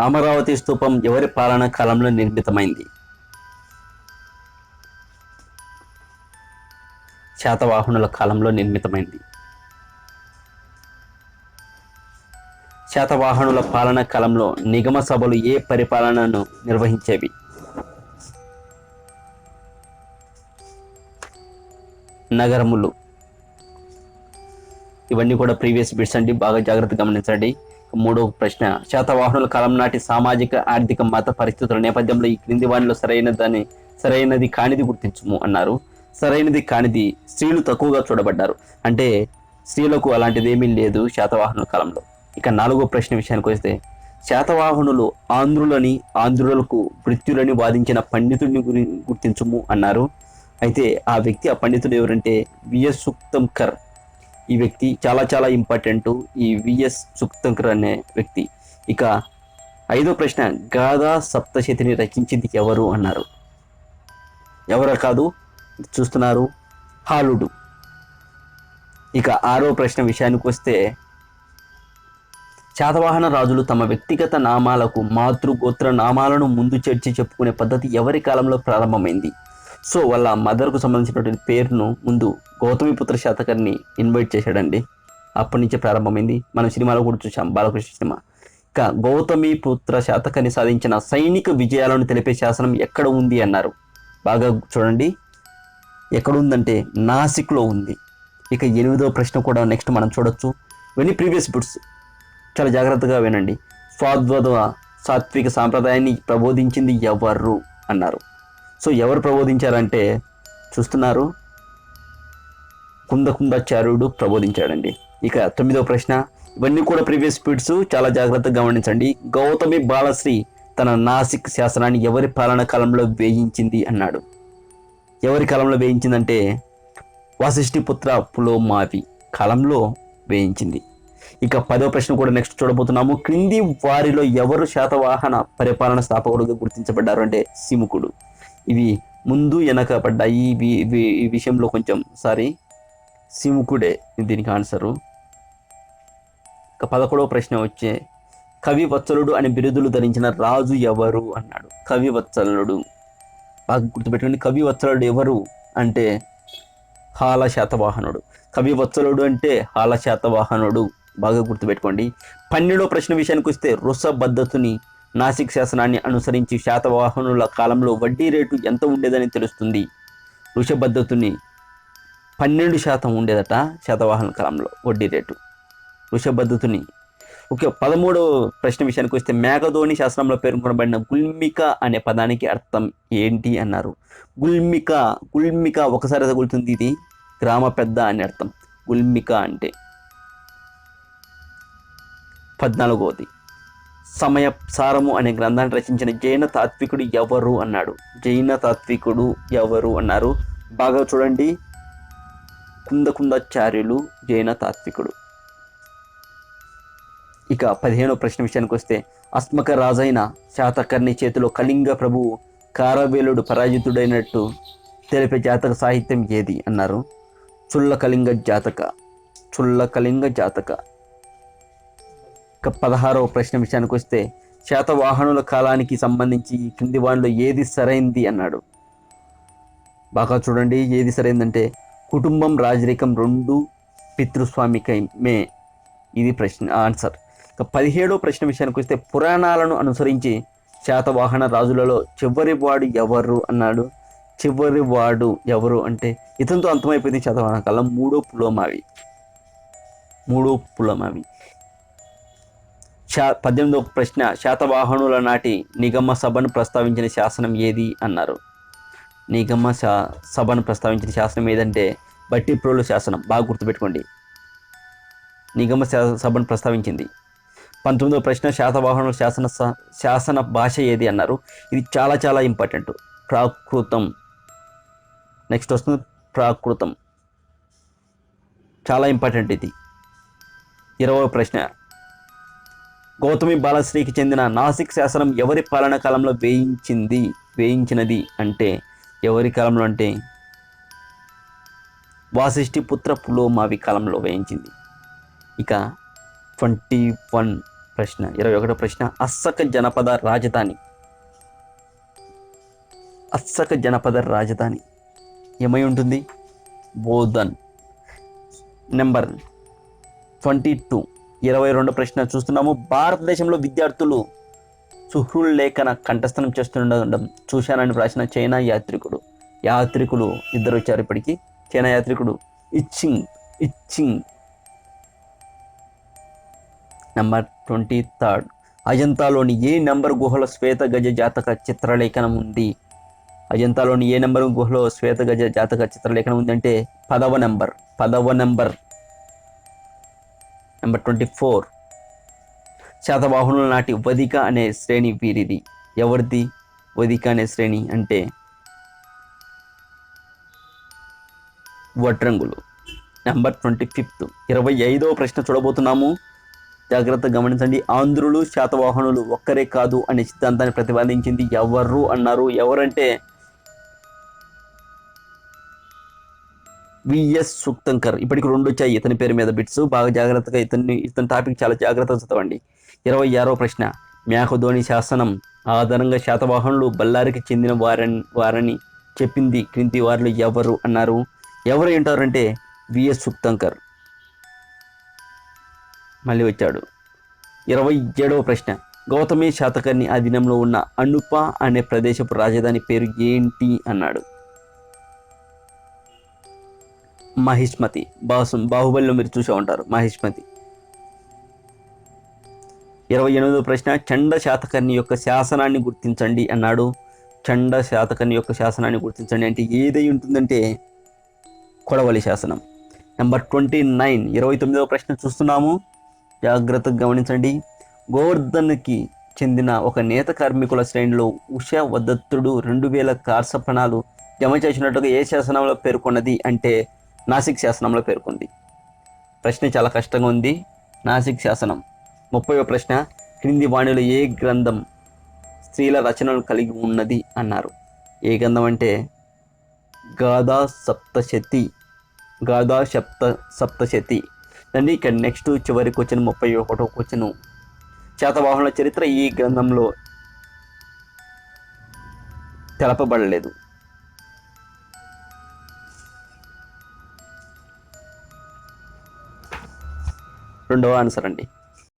అమరావతి స్థూపం ఎవరి పాలనా కాలంలో నిర్మితమైంది? శాతవాహనుల కాలంలో నిర్మితమైంది. శాతవాహనుల పాలన కాలంలో నిగమ సభలు ఏ పరిపాలనను నిర్వహించేవి? నగరములు ఇవన్నీ కూడా ప్రీవియస్ బిట్స్ అండి. బాగా జాగ్రత్తగా గమనించండి. మూడో ప్రశ్న శాతవాహనుల కాలం నాటి సామాజిక ఆర్థిక మత పరిస్థితుల నేపథ్యంలో ఈ క్రింది వానిలో దాన్ని సరైనది కానిది గుర్తించుము అన్నారు. సరైనది కానిది స్త్రీలు తక్కువగా చూడబడ్డారు. అంటే స్త్రీలకు అలాంటిది ఏమీ లేదు శాతవాహనుల కాలంలో. ఇక నాలుగో ప్రశ్న విషయానికి వస్తే శాతవాహనులు ఆంధ్రులని ఆంధ్రులకు మృత్యులని వాదించిన పండితుడిని గురి గుర్తించుము అన్నారు. అయితే ఆ వ్యక్తి ఆ పండితుడు ఎవరంటే విఎస్ సుక్తంకర్ ఈ వ్యక్తి చాలా చాలా ఇంపార్టెంట్ ఈ విఎస్ సుక్తంకర్ అనే వ్యక్తి. ఇక ఐదో ప్రశ్న గాథా సప్తశతిని రచించింది ఎవరు అన్నారు. ఎవరు కాదు చూస్తున్నారు హాలుడు. ఇక ఆరో ప్రశ్న విషయానికి వస్తే శాతవాహన రాజులు తమ వ్యక్తిగత నామాలకు మాతృగోత్ర నామాలను ముందు చేర్చి చెప్పుకునే పద్ధతి ఎవరి కాలంలో ప్రారంభమైంది? సో వాళ్ళ మదర్కు సంబంధించినటువంటి పేరును ముందు గౌతమిపుత్ర శాతకర్ని ఇన్వైట్ చేశాడండి. అప్పటి నుంచే ప్రారంభమైంది. మనం సినిమాలో కూడా చూసాం బాలకృష్ణ సినిమా. ఇక గౌతమి పుత్ర శాతకర్ని సాధించిన సైనిక విజయాలను తెలిపే శాసనం ఎక్కడ ఉంది అన్నారు. బాగా చూడండి. ఎక్కడ ఉందంటే నాసిక్లో ఉంది. ఇక ఎనిమిదో ప్రశ్న కూడా నెక్స్ట్ మనం చూడొచ్చు. వెనీ ప్రీవియస్ బుడ్స్ చాలా జాగ్రత్తగా వినండి. స్వాద్వద సాత్విక సాంప్రదాయాన్ని ప్రబోధించింది ఎవరు? అన్నారు. సో ఎవరు ప్రబోధించారంటే చూస్తున్నారు. కుందకుందాచార్యుడు ప్రబోధించాడండి. ఇక తొమ్మిదో ప్రశ్న. ఇవన్నీ కూడా ప్రీవియస్ స్పీడ్స్. చాలా జాగ్రత్తగా గమనించండి. గౌతమి బాలశ్రీ తన నాసిక్ శాసనాన్ని ఎవరి పాలన కాలంలో వేయించింది అన్నాడు. ఎవరి కాలంలో వేయించిందంటే వాసిష్ఠి పుత్ర పులోమావి కాలంలో వేయించింది. ఇక పదో ప్రశ్న కూడా నెక్స్ట్ చూడబోతున్నాము. క్రింది వారిలో ఎవరు శాతవాహన పరిపాలన స్థాపకుడుగా గుర్తించబడ్డారు అంటే సిముకుడు ఇవి ముందు వెనక పడ్డాయి ఇవి ఇవి ఈ విషయంలో కొంచెం సారీ. సిముకుడే దీనికి ఆన్సరు. ఇక పదకొడవ ప్రశ్న వచ్చే కవి వత్సలుడు అనే బిరుదులు ధరించిన రాజు ఎవరు అన్నాడు. కవి వత్సలుడు. బాగా గుర్తుపెట్టుకోండి కవి వత్సలుడు ఎవరు అంటే హాల శాతవాహనుడు. కవి వత్సలుడు అంటే హాల శాతవాహనుడు. బాగా గుర్తుపెట్టుకోండి. పన్నెండో ప్రశ్న విషయానికి వస్తే రుస పద్ధతిని నాసిక్ శాసనాన్ని అనుసరించి శాతవాహనుల కాలంలో వడ్డీ రేటు ఎంత ఉండేదని తెలుస్తుంది? వృషభద్ధతుని పన్నెండు శాతం ఉండేదట శాతవాహన కాలంలో వడ్డీ రేటు. వృషభద్ధతుని ఓకే పదమూడవ ప్రశ్న విషయానికి వస్తే మేఘధోని శాస్త్రంలో పేర్కొనబడిన గుల్మిక అనే పదానికి అర్థం ఏంటి అన్నారు. గుల్మిక గుల్మిక ఒకసారి తగులుతుంది ఇది? గ్రామ పెద్ద అని అర్థం. గుల్మిక అంటే పద్నాలుగవది సమయ సారము అనే గ్రంథాన్ని రచించిన జైన తాత్వికుడు ఎవరు అన్నాడు. జైన తాత్వికుడు ఎవరు అన్నారు? బాగా చూడండి. కుందకుందాచార్యులు జైన తాత్వికుడు. ఇక పదిహేనో ప్రశ్న విషయానికి వస్తే అస్మక రాజైన శాతకర్ణి చేతిలో కళింగ ప్రభువు కారవేలుడు పరాజితుడైనట్టు తెలిపే జాతక సాహిత్యం ఏది? అన్నారు. చుల్ల కళింగ జాతక. చుల్ల కళింగ జాతక. పదహారవ ప్రశ్న విషయానికి వస్తే శాతవాహనుల కాలానికి సంబంధించి ఈ క్రింది వానిలో ఏది సరైంది అన్నాడు. బాగా చూడండి ఏది సరైందంటే కుటుంబం రాజరికం రెండు పితృస్వామికమే. ఇది ప్రశ్న ఆన్సర్. ఇక పదిహేడో ప్రశ్న విషయానికి వస్తే పురాణాలను అనుసరించి శాతవాహన రాజులలో చివరి వాడు ఎవరు అన్నాడు. చివరి వాడు ఎవరు అంటే ఇతనితో అంతమైపోయింది శాతవాహన కాలం మూడో పులోమావి. మూడో పులోమావి. శా పద్దెనిమిదవ ప్రశ్న శాతవాహనుల నాటి నిగమ సభను ప్రస్తావించిన శాసనం ఏది? అన్నారు. నిగమ శా సభను ప్రస్తావించిన శాసనం ఏదంటే బట్టిప్రోలు శాసనం. బాగా గుర్తుపెట్టుకోండి. నిగమ సభను ప్రస్తావించింది. పంతొమ్మిదవ ప్రశ్న శాతవాహనుల శాసన శాసన భాష ఏది? అన్నారు. ఇది చాలా చాలా ఇంపార్టెంట్. ప్రాకృతం. నెక్స్ట్ వస్తుంది ప్రాకృతం. చాలా ఇంపార్టెంట్ ఇది. ఇరవై ప్రశ్న గౌతమి బాలశ్రీకి చెందిన నాసిక్ శాసనం ఎవరి పాలన కాలంలో వేయించింది? వేయించినది అంటే ఎవరి కాలంలో అంటే? వాసిష్ఠి పుత్ర పులోమావి కాలంలో వేయించింది. ఇక ట్వంటీ వన్ ప్రశ్న ఇరవై ఒకటో ప్రశ్న. అస్సక జనపద రాజధాని. అస్సక జనపద రాజధాని. ఏమై ఉంటుంది? బోధన్. Number twenty two. ఇరవై రెండు ప్రశ్న చూస్తున్నాము. భారతదేశంలో విద్యార్థులు సుహృల్ లేఖన కంఠస్థనం చేస్తుండడం చూశానని రాసిన చైనా యాత్రికుడు. యాత్రికులు ఇద్దరు వచ్చారు ఇప్పటికీ. China యాత్రికుడు I-Ching I-Ching. Number twenty third అజంతాలోని ఏ నెంబర్ గుహలో శ్వేత గజ జాతక చిత్రలేఖనం ఉంది? అజంతాలోని ఏ నెంబర్ గుహలో శ్వేత గజ జాతక చిత్రలేఖనం ఉంది అంటే పదవ నెంబర్ పదవ నెంబర్. నెంబర్ ట్వంటీ ఫోర్ శాతవాహనుల నాటి వదిక అనే శ్రేణి వీరిది. ఎవరిది? వదిక అనే శ్రేణి అంటే వడ్రంగులు. నెంబర్ ట్వంటీ ఫిఫ్త్ ఇరవై ఐదవ ప్రశ్న చూడబోతున్నాము. జాగ్రత్తగా గమనించండి. ఆంధ్రులు శాతవాహనులు ఒక్కరే కాదు అనే సిద్ధాంతాన్ని ప్రతిపాదించింది ఎవరు అన్నారు? ఎవరంటే విఎస్ సుక్తంకర్. ఇప్పటికి రెండు వచ్చాయి. ఇతని పేరు మీద బిట్స్. బాగా జాగ్రత్తగా ఇతన్ని ఇతని టాపిక్ చాలా జాగ్రత్తగా చదవండి. ఇరవై ఆరో ప్రశ్న. మేఘధోని శాసనం. ఆధారంగా శాతవాహనులు బళ్ళారికి చెందిన వారని వారని చెప్పింది క్రింది వారిలో ఎవరు అన్నారు? ఎవరు ఏంటారంటే విఎస్ సుక్తంకర్. మళ్ళీ వచ్చాడు. ఇరవై ఏడవ ప్రశ్న. గౌతమి శాతకర్ణి అధీనంలో ఉన్న అనుప అనే ప్రదేశపు రాజధాని పేరు ఏంటి? అన్నాడు. మహిష్మతి. బాసు బాహుబలిలో మీరు చూసే ఉంటారు. మహిష్మతి. ఇరవై ఎనిమిదో ప్రశ్న చండ శాతకర్ణి యొక్క శాసనాన్ని గుర్తించండి అన్నాడు. చండ శాతకర్ణి యొక్క శాసనాన్ని గుర్తించండి అంటే ఏదై ఉంటుందంటే కొడవలి శాసనం. నెంబర్ ట్వంటీ నైన్ ఇరవై తొమ్మిదవ ప్రశ్న చూస్తున్నాము. జాగ్రత్తగా గమనించండి. గోవర్ధన్కి చెందిన ఒక నేత కార్మికుల శ్రేణిలో ఉషా వదత్తుడు రెండు వేల కార్సపణాలు జమ చేసినట్టుగా ఏ శాసనంలో పేర్కొన్నది అంటే నాసిక్ శాసనంలో పేర్కొంది. ప్రశ్న చాలా కష్టంగా ఉంది. నాసిక్ శాసనం. ముప్పైవ ప్రశ్న క్రింది వాణిలో ఏ గ్రంథం స్త్రీల రచనలు కలిగి ఉన్నది అన్నారు. ఏ గ్రంథం అంటే? గాథా సప్తశతి. గాథా సప్త సప్తశతి. అండి ఇక్కడ నెక్స్ట్ చివరి వచ్చిన ముప్పై ఒకటో క్వశ్చన్ శాతవాహనుల చరిత్ర ఈ గ్రంథంలో తెలపబడలేదు? రెండవ ఆన్సర్ అండి.